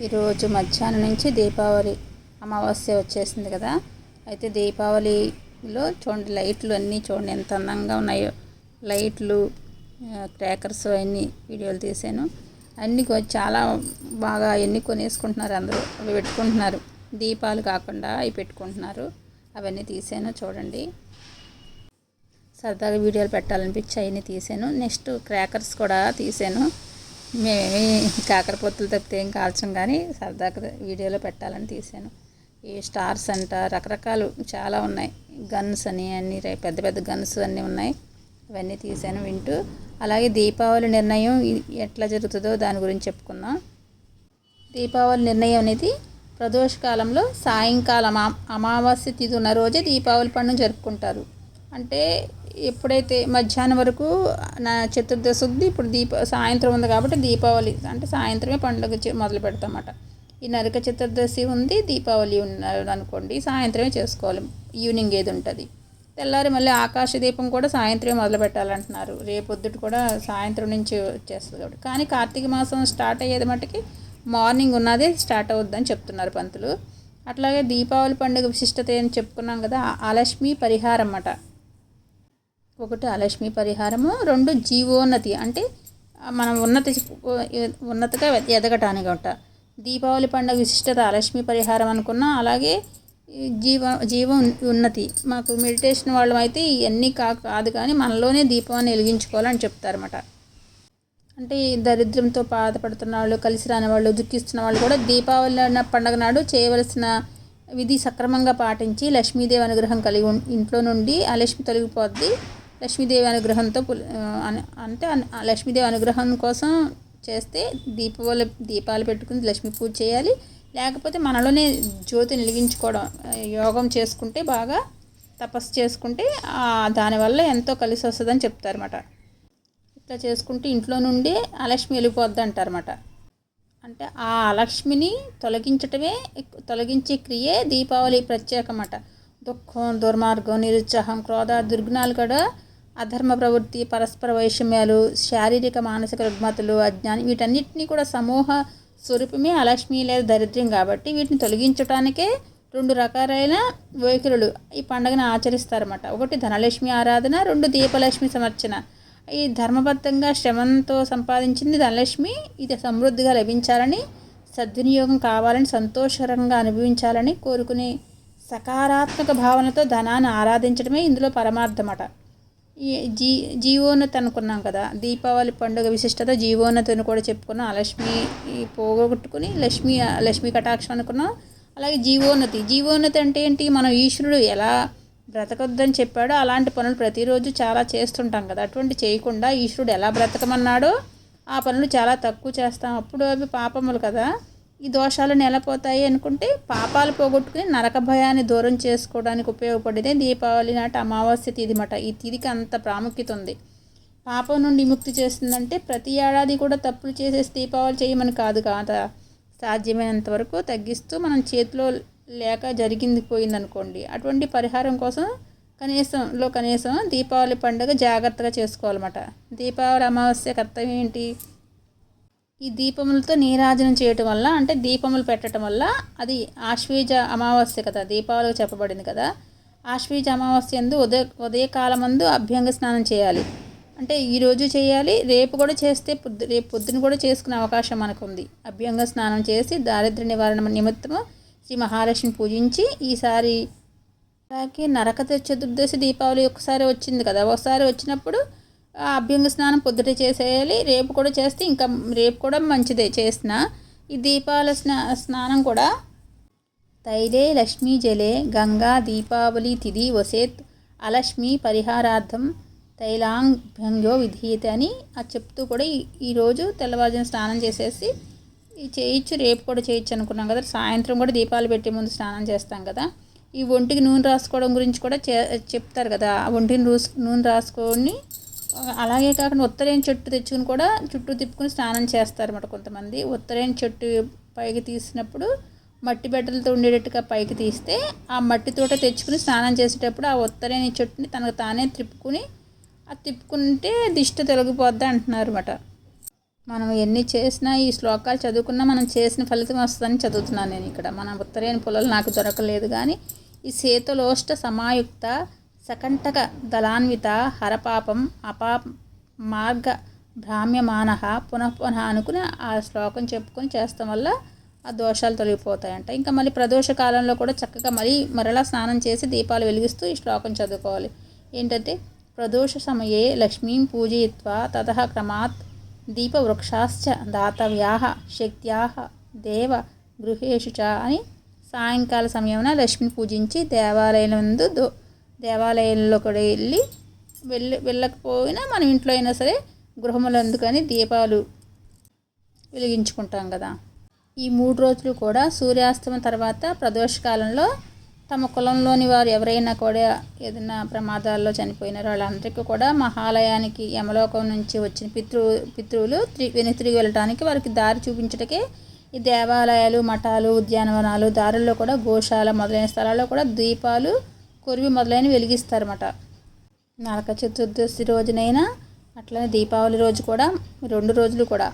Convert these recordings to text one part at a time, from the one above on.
ఈరోజు మధ్యాహ్నం నుంచి దీపావళి అమావాస్య వచ్చేసింది కదా. అయితే దీపావళిలో చూడండి లైట్లు అన్నీ చూడండి ఎంత అందంగా ఉన్నాయో. లైట్లు క్రాకర్స్ అన్నీ వీడియోలు తీసాను అన్నీ కొ- చాలా బాగా అవన్నీ కొనేసుకుంటున్నారు అందరూ. అవి పెట్టుకుంటున్నారు. దీపాలు కాకుండా అవి పెట్టుకుంటున్నారు. అవన్నీ తీసాను చూడండి. సరదాగా వీడియోలు పెట్టాలనిపించి అవన్నీ తీసాను నెక్స్ట్ క్రాకర్స్ కూడా తీసాను మేమేమి కాకరపొత్తులు తప్పితే ఏం కాల్చం కానీ సరదాగా వీడియోలో పెట్టాలని తీసాను ఈ స్టార్స్ అంట రకరకాలు చాలా ఉన్నాయి. గన్స్ అని అన్ని రే- పెద్ద పెద్ద గన్స్ అన్నీ ఉన్నాయి. ఇవన్నీ తీసాను వింటూ. అలాగే దీపావళి నిర్ణయం ఎట్లా జరుగుతుందో దాని గురించి చెప్పుకుందాం. దీపావళి నిర్ణయం అనేది ప్రదోష కాలంలో సాయంకాలం అమావాస్య తిథి ఉన్న రోజే దీపావళి పండుగ జరుపుకుంటారు. అంటే ఎప్పుడైతే మధ్యాహ్నం వరకు నా చతుర్దశి ఉంది ఇప్పుడు దీప సాయంత్రం ఉంది కాబట్టి దీపావళి అంటే సాయంత్రమే పండుగ చే- మొదలు పెడతామన్నమాట ఈ నరక చతుర్దశి ఉంది దీపావళి ఉన్నారు అనుకోండి సాయంత్రమే చేసుకోవాలి ఈవినింగ్ ఏది ఉంటుంది. తెల్లారి మళ్ళీ ఆకాశ దీపం కూడా సాయంత్రమే మొదలు పెట్టాలంటున్నారు. రేపొద్దుట కూడా సాయంత్రం నుంచి వచ్చేస్తుంది కాబట్టి. కానీ కార్తీక మాసం స్టార్ట్ అయ్యేది మట్టుకి మార్నింగ్ ఉన్నదే స్టార్ట్ అవుద్దని చెప్తున్నారు పంతులు. అట్లాగే దీపావళి పండుగ విశిష్టత అని చెప్పుకున్నాం కదా ఆ- అలక్ష్మి పరిహారం అన్నమాట ఒకటి అలక్ష్మి పరిహారము రెండు జీవోన్నతి. అంటే మనం ఉన్నతి ఉన్నతగా ఎదగటానికి ఒకట దీపావళి పండుగ విశిష్టత అలక్ష్మి పరిహారం అనుకున్నా అలాగే జీవ జీవం ఉన్నతి. మాకు మెడిటేషన్ వాళ్ళం అయితే ఇవన్నీ కా కాదు కానీ మనలోనే దీపాన్ని వెలిగించుకోవాలని చెప్తారన్నమాట. అంటే దరిద్రంతో బాధపడుతున్న వాళ్ళు కలిసి రాని వాళ్ళు దుఃఖిస్తున్న వాళ్ళు కూడా దీపావళి అన్న నాడు చేయవలసిన విధి సక్రమంగా పాటించి లక్ష్మీదేవి అనుగ్రహం కలిగి ఉం- ఇంట్లో నుండి ఆ లక్ష్మి తొలగిపోద్ది. లక్ష్మీదేవి అనుగ్రహంతో అంటే ఆ లక్ష్మీదేవి అనుగ్రహం కోసం చేస్తే దీపావళి దీపాలు పెట్టుకుని లక్ష్మీ పూజ చేయాలి. లేకపోతే మనలోనే జ్యోతి వెలిగించుకోవడం యోగం చేసుకుంటే బాగా తపస్సు చేసుకుంటే దానివల్ల ఎంతో కలిసి వస్తుందని చెప్తారన్నమాట. ఇట్లా చేసుకుంటే ఇంట్లో నుండి అలక్ష్మి వెళ్ళిపోద్ది అంటారన్నమాట అంటే ఆ అలక్ష్మిని తొలగించటమే తొలగించే క్రియే దీపావళి ప్రత్యేకమాట. దుఃఖం దుర్మార్గం నిరుత్సాహం క్రోధ దుర్గుణాలు కూడా అధర్మ ప్రవృత్తి పరస్పర వైషమ్యాలు శారీరక మానసిక రుగ్మతలు అజ్ఞానం వీటన్నిటిని కూడా సమూహ స్వరూపమే అలక్ష్మి లేదా దరిద్రం కాబట్టి వీటిని తొలగించడానికే రెండు రకాలైన వైఖరులు ఈ పండుగను ఆచరిస్తారన్నమాట. ఒకటి ధనలక్ష్మి ఆరాధన రెండు దీపలక్ష్మి సమర్చన. ఈ ధర్మబద్ధంగా శ్రమంతో సంపాదించింది ధనలక్ష్మి. ఇది సమృద్ధిగా లభించాలని సద్వినియోగం కావాలని సంతోషకరంగా అనుభవించాలని కోరుకునే సకారాత్మక భావనతో ధనాన్ని ఆరాధించడమే ఇందులో పరమార్థమట. ఈ జీ జీవోన్నతి అనుకున్నాం కదా. దీపావళి పండుగ విశిష్టత జీవోన్నతిని కూడా చెప్పుకున్నాం. ఆ లక్ష్మి పోగొట్టుకుని లక్ష్మి లక్ష్మి కటాక్షం అనుకున్నాం. అలాగే జీవోన్నతి. జీవోన్నతి అంటే ఏంటి? మనం ఈశ్వరుడు ఎలా బ్రతకొద్దని చెప్పాడో అలాంటి పనులు ప్రతిరోజు చాలా చేస్తుంటాం కదా. అటువంటి చేయకుండా ఈశ్వరుడు ఎలా బ్రతకమన్నాడో ఆ పనులు చాలా తక్కువ చేస్తాం. అప్పుడు అవి పాపములు కదా. ఈ దోషాలు నెలపోతాయి అనుకుంటే పాపాలు పోగొట్టుకుని నరక భయాన్ని దూరం చేసుకోవడానికి ఉపయోగపడేదే దీపావళి నాటి అమావాస్య తిది మాట. ఈ తిదికి అంత ప్రాముఖ్యత ఉంది. పాపం నుండి విముక్తి చేస్తుందంటే ప్రతి ఏడాది కూడా తప్పులు చేసేసి దీపావళి చేయమని కాదు కాదా. సాధ్యమైనంత వరకు తగ్గిస్తూ మనం చేతిలో లేక జరిగింది పోయిందనుకోండి. అటువంటి పరిహారం కోసం కనీసంలో కనీసం దీపావళి పండుగ జాగ్రత్తగా చేసుకోవాలన్నమాట. దీపావళి అమావాస్య కర్తవ్యం ఏంటి? ఈ దీపములతో నీరాజనం చేయటం వల్ల అంటే దీపములు పెట్టడం వల్ల అది ఆశ్వీజ అమావాస్య కదా దీపావళికి చెప్పబడింది కదా. ఆశ్వీజ అమావాస్య ఎందు ఉదయ ఉదయకాలమందు అభ్యంగ స్నానం చేయాలి. అంటే ఈరోజు చేయాలి రేపు కూడా చేస్తే పొద్దు రేపు పొద్దున కూడా చేసుకునే అవకాశం మనకు ఉంది అభ్యంగ స్నానం చేసి దారిద్ర్య నివారణ నిమిత్తము శ్రీ మహాలక్ష్మి పూజించి ఈసారి అలాగే నరక చతుర్దశి దీపావళి ఒకసారి వచ్చింది కదా ఒకసారి వచ్చినప్పుడు అభ్యంగ స్నానం పొద్దుట చేసేయాలి రేపు కూడా చేస్తే ఇంకా రేపు కూడా మంచిదే చేసిన. ఈ దీపాల స్నా స్నానం కూడా తైలే లక్ష్మీ జలే గంగా దీపావళి తిథి వసేత్ అలక్ష్మి పరిహారార్థం తైలాంగ్భ్యంగో విధీయత అని అది చెప్తూ కూడా ఈరోజు తెల్లవారుజామున స్నానం చేసేసి చేయొచ్చు రేపు కూడా చేయొచ్చు అనుకున్నాం కదా సాయంత్రం కూడా దీపాలు పెట్టే ముందు స్నానం చేస్తాం కదా. ఈ ఒంటికి నూనె రాసుకోవడం గురించి కూడా చే చెప్తారు కదా ఆ ఒంటిని రూస్ నూనె రాసుకొని అలాగే కాకుండా ఉత్తరేణి చెట్టు తెచ్చుకుని కూడా చుట్టూ తిప్పుకుని స్నానం చేస్తారన్నమాట కొంతమంది. ఉత్తరేణి చెట్టు పైకి తీసినప్పుడు మట్టి బెడ్డలతో ఉండేటట్టుగా పైకి తీస్తే ఆ మట్టితోట తెచ్చుకుని స్నానం చేసేటప్పుడు ఆ ఉత్తరేణి చెట్టుని తనకు తానే తిప్పుకుని ఆ తిప్పుకుంటే దిష్టి తొలగిపోద్ది అంటున్నారు అనమాట మనం ఎన్ని చేసినా ఈ శ్లోకాలు చదువుకున్నా మనం చేసిన ఫలితం వస్తుందని చదువుతున్నాను నేను ఇక్కడ. మన ఉత్తరైన పొలాలు నాకు దొరకలేదు కానీ ఈ సేతులోష్ట సమాయుక్త సకంటక దళాన్విత హరపాపం అపా మార్గ భ్రామ్యమాన పునః పునః అనుకుని ఆ శ్లోకం చెప్పుకొని చేస్తాం వల్ల ఆ దోషాలు తొలగిపోతాయంట. ఇంకా మళ్ళీ ప్రదోష కాలంలో కూడా చక్కగా మళ్ళీ మరలా స్నానం చేసి దీపాలు వెలిగిస్తూ ఈ శ్లోకం చదువుకోవాలి. ఏంటంటే ప్రదోష సమయే లక్ష్మీం పూజయిత్వా తత క్రమాత్ దీపవృక్షాశ్చ దాతవ్యా శక్త్యా దేవ గృహేషు చ అని సాయంకాల సమయమున లక్ష్మిని పూజించి దేవాలయం దో దేవాలయంలో కూడా వెళ్ళి వెళ్ళి వెళ్ళకపోయినా మన ఇంట్లో అయినా సరే గృహములందుకని దీపాలు వెలిగించుకుంటాం కదా. ఈ మూడు రోజులు కూడా సూర్యాస్తమం తర్వాత ప్రదోషకాలంలో తమ కులంలోని వారు ఎవరైనా కూడా ఏదైనా ప్రమాదాల్లో చనిపోయిన వాళ్ళందరికీ కూడా మహాలయానికి యమలోకం నుంచి వచ్చిన పితృ పితృవులు వెను వెనుతిరిగి వెళ్ళడానికి వారికి దారి చూపించటకే ఈ దేవాలయాలు మఠాలు ఉద్యానవనాలు దారుల్లో కూడా గోశాల మొదలైన స్థలాల్లో కూడా దీపాలు కొరివి మొదలైనవి వెలిగిస్తారన్నమాట. నరక చతుర్దశి రోజునైనా అట్లనే దీపావళి రోజు కూడా రెండు రోజులు కూడా.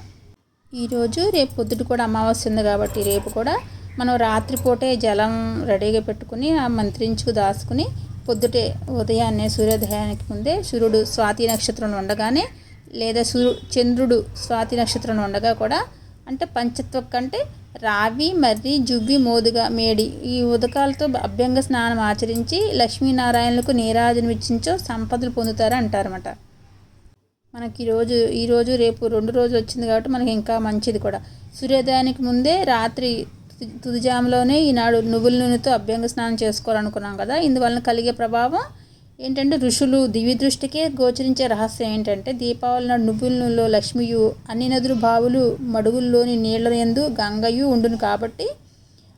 ఈరోజు రేపు పొద్దుట కూడా అమావాస్య ఉంది కాబట్టి రేపు కూడా మనం రాత్రిపూటే జలం రెడీగా పెట్టుకుని ఆ మంత్రించుకు దాచుకుని పొద్దుటే ఉదయాన్నే సూర్యోదయానికి ముందే సూర్యుడు స్వాతి నక్షత్రం ఉండగానే లేదా సూర్యు చంద్రుడు స్వాతి నక్షత్రం ఉండగా కూడా అంటే పంచత్వ కంటే రావి మర్రి జువ్వి మోదుగా మేడి ఈ ఉదకాలతో అభ్యంగ స్నానం ఆచరించి లక్ష్మీనారాయణులకు నీరాజను ఇచ్చించో సంపదలు పొందుతారు అంటారన్నమాట మనకి ఈరోజు ఈరోజు రేపు రెండు రోజులు వచ్చింది కాబట్టి మనకి ఇంకా మంచిది కూడా. సూర్యోదయానికి ముందే రాత్రి తు- తుదిజాములోనే ఈనాడు నువ్వుల నూనెతో అభ్యంగ స్నానం చేసుకోవాలనుకున్నాం కదా ఇందువలన కలిగే ప్రభావం ఏంటంటే ఋషులు దివ్య దృష్టికే గోచరించే రహస్యం ఏంటంటే దీపావళి నాడు నువ్వుల నూనెలో లక్ష్మియు అన్ని నదులు బావులు మడుగుల్లోని నీళ్ళ ఎందు గంగయు ఉండును కాబట్టి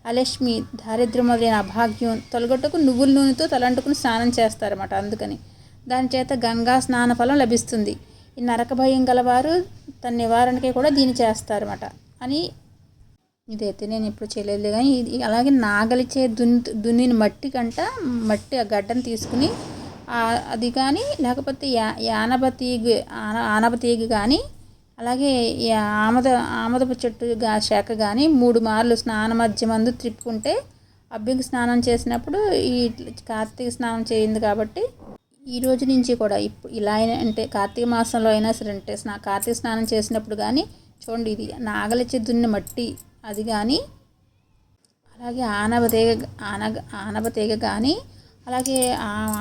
అలక్ష్మి దారిద్ర్యం అభాగ్యం తొలగొట్టకు నువ్వుల నూనెతో తలంటుకుని స్నానం చేస్తారన్నమాట అందుకని. దాని చేత గంగా స్నాన ఫలం లభిస్తుంది. ఈ నరక భయం గలవారు తన నివారణకి కూడా దీన్ని చేస్తారన్నమాట అని ఇదైతే నేను ఎప్పుడు చేయలేదు. కానీ ఇది అలాగే నాగలిచే దున్ని దున్నిన మట్టి కంట మట్టి ఆ గడ్డను తీసుకుని అది కానీ లేకపోతే యా యానబ తీగ ఆన ఆనప తీగ కానీ అలాగే ఆమద ఆమదపు చెట్టు గా శాఖ కానీ మూడు మార్లు స్నాన మధ్య మందు త్రిప్పుకుంటే అభ్యంగ స్నానం చేసినప్పుడు ఈ కార్తీక స్నానం చేయింది కాబట్టి ఈ రోజు నుంచి కూడా ఇప్పుడు ఇలా అయినా అంటే కార్తీక మాసంలో అయినా సరే అంటే స్నా కార్తీక స్నానం చేసినప్పుడు కానీ చూడండి ఇది నాగలిచ్చే దున్న మట్టి అది కానీ అలాగే ఆనవ తీగ ఆనగ తీగ కానీ అలాగే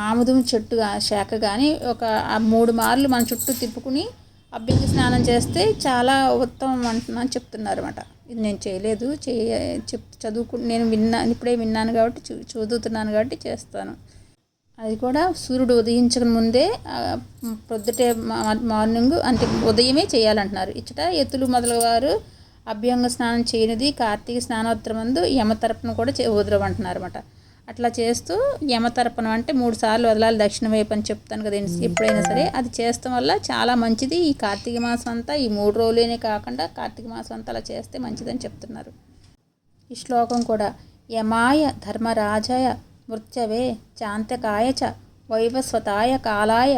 ఆముదం చెట్టు శాఖ కానీ ఒక మూడు మార్లు మన చుట్టూ తిప్పుకుని అభ్యంగ స్నానం చేస్తే చాలా ఉత్తమం అంటున్నాను చెప్తున్నారు అనమాట ఇది నేను చేయలేదు చేయ చెప్ చదువుకు నేను విన్నాను ఇప్పుడే విన్నాను కాబట్టి చూ చదువుతున్నాను కాబట్టి చేస్తాను. అది కూడా సూర్యుడు ఉదయించక ముందే ప్రొద్దుటే పొద్దుటే మా- మార్నింగ్ అంటే ఉదయమే చేయాలంటున్నారు. ఇచ్చట ఎత్తులు మొదలవారు అభ్యంగ స్నానం చేయనిది కార్తీక స్నానోత్తరమందు తరపున కూడా చే వదలవంటున్నారు అనమాట అట్లా చేస్తూ యమతర్పణం అంటే మూడు సార్లు వదలాలి దక్షిణ వైపు అని చెప్తాను కదా ఎప్పుడైనా సరే. అది చేస్తాం వల్ల చాలా మంచిది. ఈ కార్తీక మాసం అంతా ఈ మూడు రోజులేనే కాకుండా కార్తీక మాసం అంతా అలా చేస్తే మంచిదని చెప్తున్నారు. ఈ శ్లోకం కూడా యమాయ ధర్మరాజాయ మృత్యవే చాంతకాయ చ వైవస్వతాయ కాలాయ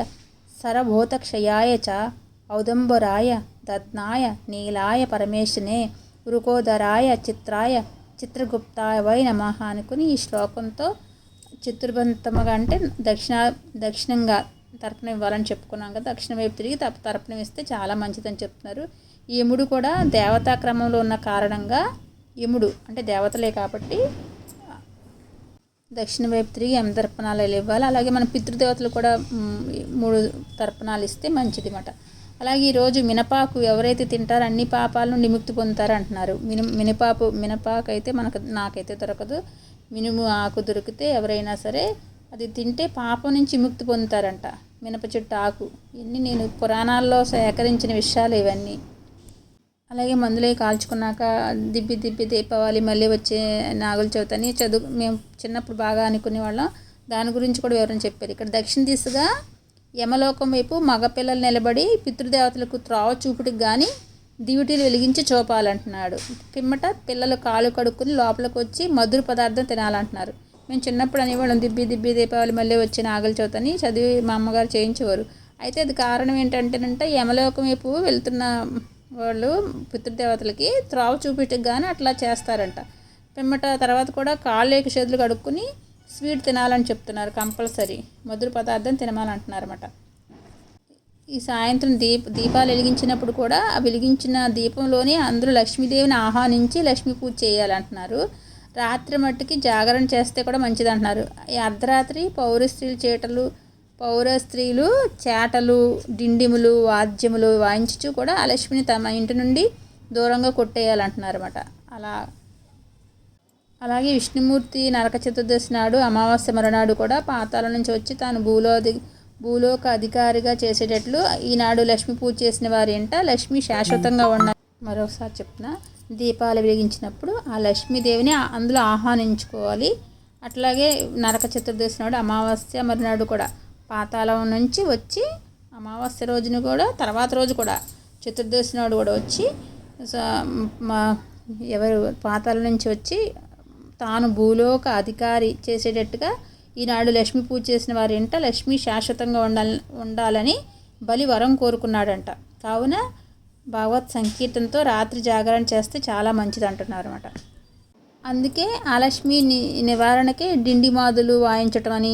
సరభూతక్షయాయ చ ఔదంబరాయ దద్నాయ నీలాయ పరమేశనే వృకోదరాయ చిత్రాయ చిత్రగుప్త వై నమ అనుకుని ఈ శ్లోకంతో చిత్రబంతముగా అంటే దక్షిణ దక్షిణంగా తర్పణం ఇవ్వాలని చెప్పుకున్నాం కదా. దక్షిణ వైపు తిరిగి తప్ప తర్పణం ఇస్తే చాలా మంచిదని చెప్తున్నారు. యముడు కూడా దేవతా క్రమంలో ఉన్న కారణంగా యముడు అంటే దేవతలే కాబట్టి దక్షిణ వైపు తిరిగి ఎం తర్పణాలు ఇవ్వాలి. అలాగే మన పితృదేవతలు కూడా మూడు తర్పణాలు ఇస్తే మంచిది అన్నమాట అలాగే ఈరోజు మినపాకు ఎవరైతే తింటారో అన్ని పాపాల నుండి విముక్తి పొందుతారు అంటున్నారు. మిన మినపాపు మినపాకు అయితే మనకు నాకైతే దొరకదు. మినుము ఆకు దొరికితే ఎవరైనా సరే అది తింటే పాపం నుంచి విముక్తి పొందుతారంట. మినప చెట్టు ఆకు ఇవన్నీ నేను పురాణాల్లో సేకరించిన విషయాలు ఇవన్నీ. అలాగే మందులే కాల్చుకున్నాక దిబ్బి దిబ్బి దీపావళి మళ్ళీ వచ్చే నాగుల చవితి అని చదువు మేము చిన్నప్పుడు బాగా అనుకునే వాళ్ళం దాని గురించి కూడా వివరణ చెప్పారు. ఇక్కడ దక్షిణ దిశగా యమలోకం వైపు మగపిల్లలు నిలబడి పితృదేవతలకు త్రోవ చూపుటికి కానీ దివిటీలు వెలిగించి చూపాలంటున్నాడు. పిమ్మట పిల్లలు కాలు కడుక్కుని లోపలికి వచ్చి మధుర పదార్థం తినాలంటున్నారు. మేము చిన్నప్పుడు అనేవాళ్ళం దిబ్బి దిబ్బి దీపావళి మళ్ళీ వచ్చి నాగల చవితి చదివి మా అమ్మగారు చేయించేవారు. అయితే అది కారణం ఏంటంటేనంటే యమలోకం వైపు వెళ్తున్న వాళ్ళు పితృదేవతలకి త్రావ చూపించకు కానీ అట్లా చేస్తారంట. పిమ్మట తర్వాత కూడా కాళ్ళు చేతులు కడుక్కుని స్వీట్ తినాలని చెప్తున్నారు కంపల్సరీ. మధుర పదార్థం తినమాలంటున్నారు అనమాట ఈ సాయంత్రం దీప దీపాలు వెలిగించినప్పుడు కూడా ఆ వెలిగించిన దీపంలోనే అందరూ లక్ష్మీదేవిని ఆహ్వానించి లక్ష్మీ పూజ చేయాలంటున్నారు. రాత్రి మట్టుకి జాగరణ చేస్తే కూడా మంచిది అంటున్నారు ఈ అర్ధరాత్రి పౌర స్త్రీలు చేటలు పౌర స్త్రీలు చేటలు డిండిములు వాద్యములు వాయించుచు కూడా ఆ లక్ష్మిని తమ ఇంటి నుండి దూరంగా కొట్టేయాలంటున్నారు అనమాట అలా అలాగే విష్ణుమూర్తి నరక చతుర్దశి నాడు అమావాస్య మరునాడు కూడా పాతాల నుంచి వచ్చి తాను భూలోది భూలోక అధికారిగా చేసేటట్లు ఈనాడు లక్ష్మి పూజ చేసిన వారి ఎంట లక్ష్మి శాశ్వతంగా ఉన్న మరోసారి చెప్పిన దీపాలు వెలిగించినప్పుడు ఆ లక్ష్మీదేవిని అందులో ఆహ్వానించుకోవాలి. అట్లాగే నరక చతుర్దశి నాడు అమావాస్య మరునాడు కూడా పాతాళం నుంచి వచ్చి అమావాస్య రోజున కూడా తర్వాత రోజు కూడా చతుర్దశి నాడు కూడా వచ్చి స- మా ఎవరు? పాతాల నుంచి వచ్చి తాను భూలోక అధికారి చేసేటట్టుగా ఈనాడు లక్ష్మీ పూజ చేసిన వారి ఇంట లక్ష్మి శాశ్వతంగా ఉండాల ఉండాలని బలి వరం కోరుకున్నాడంట. కావున భగవత్ సంకీర్తనతో రాత్రి జాగరణ చేస్తే చాలా మంచిది అంటున్నారు అనమాట అందుకే ఆ ని నివారణకి డిండి మాదులు వాయించటం అని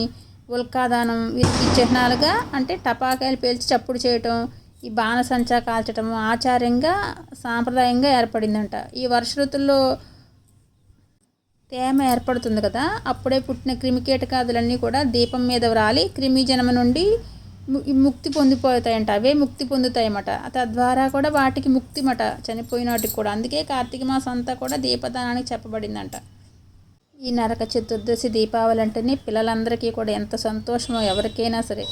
ఉల్కాదానం వీటికి చిహ్నాలుగా అంటే టపాకాయలు పేల్చి చప్పుడు చేయటం ఈ బాణసంచా కాల్చటం ఆచార్యంగా సాంప్రదాయంగా ఏర్పడిందంట. ఈ వర్ష ఋతుల్లో తేమ ఏర్పడుతుంది కదా అప్పుడే పుట్టిన క్రిమి కీటకాదులన్నీ కూడా దీపం మీద వ్రాలి క్రిమిజనమ నుండి ముక్తి పొందిపోతాయంట. అవే ముక్తి పొందుతాయన్నమాట. తద్వారా కూడా వాటికి ముక్తి మట చనిపోయిన వాటికి కూడా. అందుకే కార్తీక మాసం అంతా కూడా దీపదానానికి చెప్పబడిందంట. ఈ నరక చతుర్దశి దీపావళి అంటేనే పిల్లలందరికీ కూడా ఎంత సంతోషమో ఎవరికైనా సరే.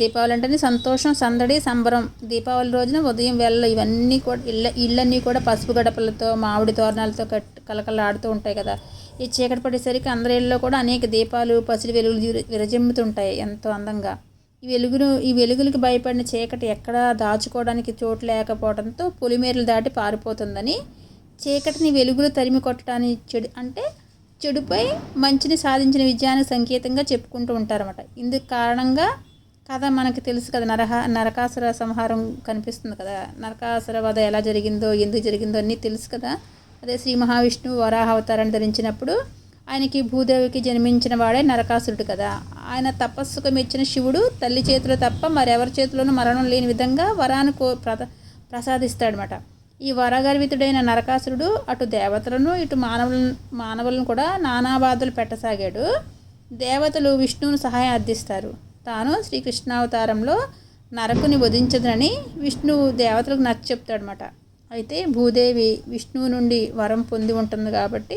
దీపావళి అంటేనే సంతోషం సందడి సంబరం. దీపావళి రోజున ఉదయం వెళ్ళ ఇవన్నీ కూడా ఇళ్ళ ఇళ్ళన్నీ కూడా పసుపు గడపలతో మామిడి తోరణాలతో కట్ కలకలాడుతూ ఉంటాయి కదా. ఈ చీకటి పడేసరికి అందరి ఇళ్ళలో కూడా అనేక దీపాలు పసిడి వెలుగులు విరజిమ్ముతుంటాయి ఎంతో అందంగా. ఈ వెలుగును ఈ వెలుగులకి భయపడిన చీకటి ఎక్కడా దాచుకోవడానికి చోటు లేకపోవడంతో పొలిమేరలు దాటి పారిపోతుందని చీకటిని వెలుగులు తరిమి కొట్టడానికి చెడు అంటే చెడుపై మంచిని సాధించిన విజయానికి సంకేతంగా చెప్పుకుంటూ ఉంటారన్నమాట. ఇందుకు కారణంగా కథ మనకి తెలుసు కదా నరహ నరకాసుర సంహారం కనిపిస్తుంది కదా. నరకాసుర వధ ఎలా జరిగిందో ఎందుకు జరిగిందో అన్నీ తెలుసు కదా. అదే శ్రీ మహావిష్ణువు వరాహ అవతారాన్ని ధరించినప్పుడు ఆయనకి భూదేవికి జన్మించిన వాడే నరకాసురుడు కదా. ఆయన తపస్సుకు మెచ్చిన శివుడు తల్లి చేతిలో తప్ప మరెవరి చేతిలోనూ మరణం లేని విధంగా వరాన్ని కో ప్రద ప్రసాదిస్తాడనమాట. ఈ వరగర్వితుడైన నరకాసురుడు అటు దేవతలను ఇటు మానవులను మానవులను కూడా నానాబాధలు పెట్టసాగాడు. దేవతలు విష్ణువును సహాయం అర్థిస్తారు తాను శ్రీకృష్ణావతారంలో నరకుని వధించదనని విష్ణువు దేవతలకు నచ్చ చెప్తాడనమాట అయితే భూదేవి విష్ణువు నుండి వరం పొంది ఉంటుంది కాబట్టి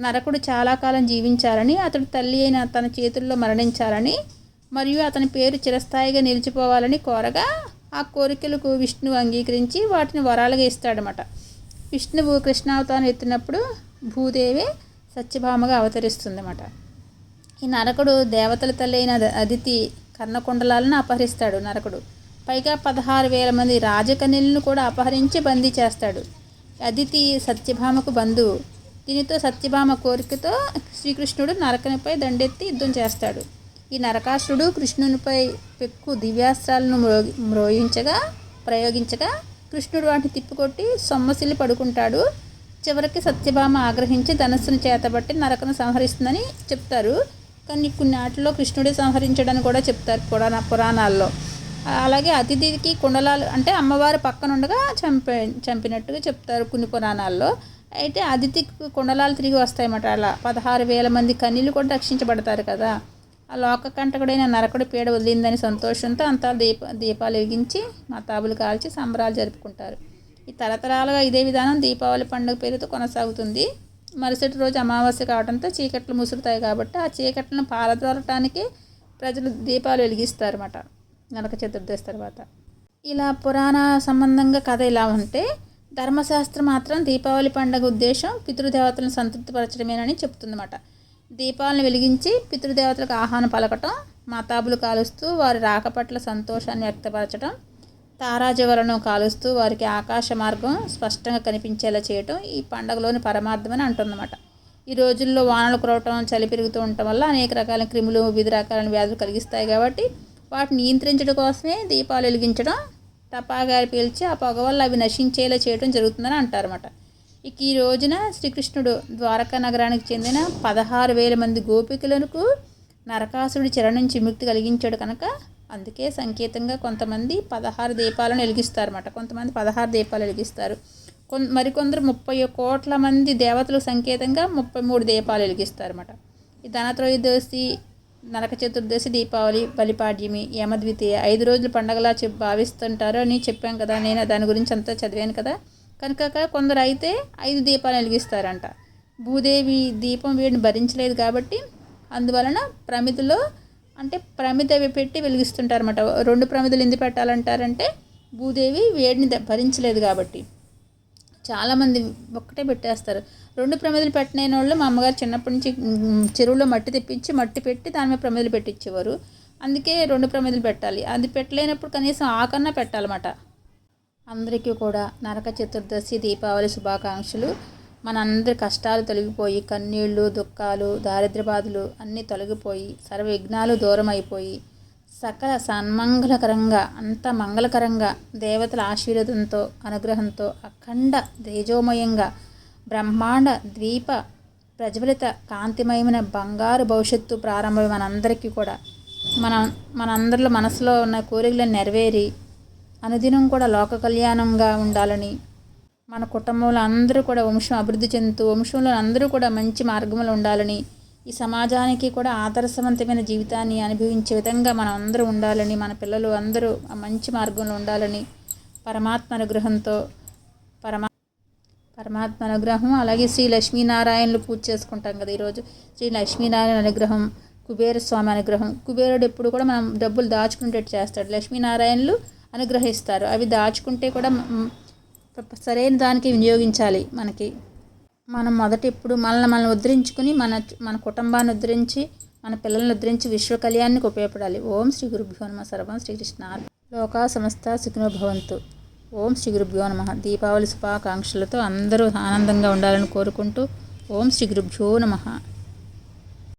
నరకుడు చాలా కాలం జీవించాలని అతడు తల్లి అయిన తన చేతుల్లో మరణించాలని మరియు అతని పేరు చిరస్థాయిగా నిలిచిపోవాలని కోరగా ఆ కోరికలకు విష్ణువు అంగీకరించి వాటిని వరాలుగా ఇస్తాడనమాట విష్ణువు కృష్ణావతారం ఎత్తినప్పుడు భూదేవి సత్యభామగా అవతరిస్తుందన్నమాట. ఈ నరకుడు దేవతల తల్లి అయిన అదితి కర్ణకుండలాలను అపహరిస్తాడు నరకుడు. పైగా పదహారు వేల మంది రాజకన్యలను కూడా అపహరించి బందీ చేస్తాడు. అదితి సత్యభామకు బంధువు. దీనితో సత్యభామ కోరికతో శ్రీకృష్ణుడు నరకనిపై దండెత్తి యుద్ధం చేస్తాడు. ఈ నరకాసురుడు కృష్ణునిపై పెక్కు దివ్యాస్త్రాలను మ్రోగి మ్రోయించగా ప్రయోగించగా కృష్ణుడు వాటిని తిప్పికొట్టి సొమ్మసిల్లి పడుకుంటాడు. చివరికి సత్యభామ ఆగ్రహించి ధనస్సును చేతబట్టి నరకను సంహరిస్తుందని చెప్తారు. కానీ కొన్ని ఆటల్లో కృష్ణుడే సంహరించడని కూడా చెప్తారు పురాణ పురాణాల్లో. అలాగే అతిథికి కుండలాలు అంటే అమ్మవారు పక్కనుండగా చంపే చంపినట్టుగా చెప్తారు కొన్ని పురాణాల్లో. అయితే అతిథికి కుండలాలు తిరిగి వస్తాయన్నమాట. అలా పదహారు వేల మంది కన్నీళ్ళు కూడా రక్షించబడతారు కదా. ఆ లోక కంటకుడైన నరకుడు పీడ వదిలిందని సంతోషంతో అంతా దీప దీపాలు వెలిగించి మతాబులు కాల్చి సంబరాలు జరుపుకుంటారు. ఈ తరతరాలుగా ఇదే విధానం దీపావళి పండుగ పేరుతో కొనసాగుతుంది. మరుసటి రోజు అమావాస్య కావడంతో చీకట్లు ముసురుతాయి కాబట్టి ఆ చీకట్లను పారద్రోలటానికి ప్రజలు దీపాలు వెలిగిస్తారన్నమాట. నరక చతుర్దశి తర్వాత. ఇలా పురాణ సంబంధంగా కథ ఇలా ఉంటే ధర్మశాస్త్రం మాత్రం దీపావళి పండుగ ఉద్దేశం పితృదేవతలను సంతృప్తిపరచడమేనని చెప్తుందన్నమాట. దీపాలను వెలిగించి పితృదేవతలకు ఆహ్వానం పలకటం మతాబులు కాలుస్తూ వారి రాక పట్ల సంతోషాన్ని వ్యక్తపరచడం తారాజవలను కాలుస్తూ వారికి ఆకాశ మార్గం స్పష్టంగా కనిపించేలా చేయటం ఈ పండగలోని పరమార్థమని అంటుందన్నమాట. ఈ రోజుల్లో వానలు కురవటం చలి పెరుగుతూ ఉండటం వల్ల అనేక రకాల క్రిములు వివిధ రకాల వ్యాధులు కలిగిస్తాయి కాబట్టి వాటిని నియంత్రించడం కోసమే దీపాలు వెలిగించడం తపాగారి పీల్చి ఆ పొగ వల్ల అవి నశించేలా చేయడం జరుగుతుందని అంటారన్నమాట. ఇక ఈ రోజున శ్రీకృష్ణుడు ద్వారకా నగరానికి చెందిన పదహారు వేల మంది గోపికలకు నరకాసురుడి చెర నుంచి విముక్తి కలిగించాడు కనుక అందుకే సంకేతంగా కొంతమంది పదహారు దీపాలను వెలిగిస్తారన్నమాట. కొంతమంది పదహారు దీపాలు వెలిగిస్తారు. కొన్ మరికొందరు ముప్పై కోట్ల మంది దేవతలకు సంకేతంగా ముప్పై మూడు దీపాలు వెలిగిస్తారన్నమాట. ఈ ధనత్రయోదశి నరక చతుర్దశి దీపావళి బలిపాడ్యమి యమద్వితీయ ఐదు రోజులు పండగలా చెప్ భావిస్తుంటారు అని చెప్పాం కదా. నేను దాని గురించి అంతా చదివాను కదా. కనుక కొందరు అయితే ఐదు దీపాలు వెలిగిస్తారంట. భూదేవి దీపం వీడిని భరించలేదు కాబట్టి అందువలన ప్రమిదలో అంటే ప్రమిదవి పెట్టి వెలిగిస్తుంటారన్నమాట. రెండు ప్రమిదలు ఎందుకు పెట్టాలంటారంటే భూదేవి వేడిని భరించలేదు కాబట్టి. చాలామంది ఒక్కటే పెట్టేస్తారు. రెండు ప్రమిదలు పెట్టిన వాళ్ళు మా అమ్మగారు చిన్నప్పటి నుంచి చెరువులో మట్టి తెప్పించి మట్టి పెట్టి దాని మీద ప్రమిదలు పెట్టించేవారు అందుకే రెండు ప్రమిదలు పెట్టాలి. అది పెట్టలేనప్పుడు కనీసం ఆకన్నా పెట్టాలన్నమాట. అందరికీ కూడా నరక చతుర్దశి దీపావళి శుభాకాంక్షలు. మనందరి కష్టాలు తొలగిపోయి కన్నీళ్ళు దుఃఖాలు దారిద్ర్య బాధలు అన్నీ తొలగిపోయి సర్వ విఘ్నాలు దూరం అయిపోయి సకల సన్మంగళకరంగా అంత మంగళకరంగా దేవతల ఆశీర్వదంతో అనుగ్రహంతో అఖండ తేజోమయంగా బ్రహ్మాండ ద్వీప ప్రజ్వలిత కాంతిమయమైన బంగారు భవిష్యత్తు ప్రారంభం మనందరికీ కూడా. మన మనందరిలో మనసులో ఉన్న కోరికలను నెరవేరి అనుదినం కూడా లోక కళ్యాణంగా ఉండాలని మన కుటుంబంలో అందరూ కూడా వంశం అభివృద్ధి చెందుతూ వంశంలో అందరూ కూడా మంచి మార్గంలో ఉండాలని ఈ సమాజానికి కూడా ఆదర్శవంతమైన జీవితాన్ని అనుభవించే విధంగా మనం అందరూ ఉండాలని మన పిల్లలు అందరూ ఆ మంచి మార్గంలో ఉండాలని పరమాత్మ అనుగ్రహంతో పరమా పరమాత్మ అనుగ్రహం అలాగే శ్రీ లక్ష్మీనారాయణలు పూజ చేసుకుంటాం కదా ఈరోజు. శ్రీ లక్ష్మీనారాయణ అనుగ్రహం కుబేర స్వామి అనుగ్రహం. కుబేరుడు ఎప్పుడు కూడా మనం డబ్బులు దాచుకునేటట్టు చేస్తాడు? లక్ష్మీనారాయణలు అనుగ్రహిస్తారు. అవి దాచుకుంటే కూడా సరైన దానికి వినియోగించాలి మనకి. మనం మొదట ఇప్పుడు మనల్ని మనం ఉద్ధరించుకుని మన మన కుటుంబాన్ని ఉద్ధరించి మన పిల్లల్ని ఉద్ధరించి విశ్వ కళ్యాణానికి ఉపయోగపడాలి. ఓం శ్రీ గురుభ్యో నమ. సర్వం శ్రీకృష్ణ లోకా సంస్థ సుఖినో భవంతు. ఓం శ్రీ గురుభ్యో నమ. దీపావళి శుభాకాంక్షలతో అందరూ ఆనందంగా ఉండాలని కోరుకుంటూ ఓం శ్రీ గురుభ్యో నమ.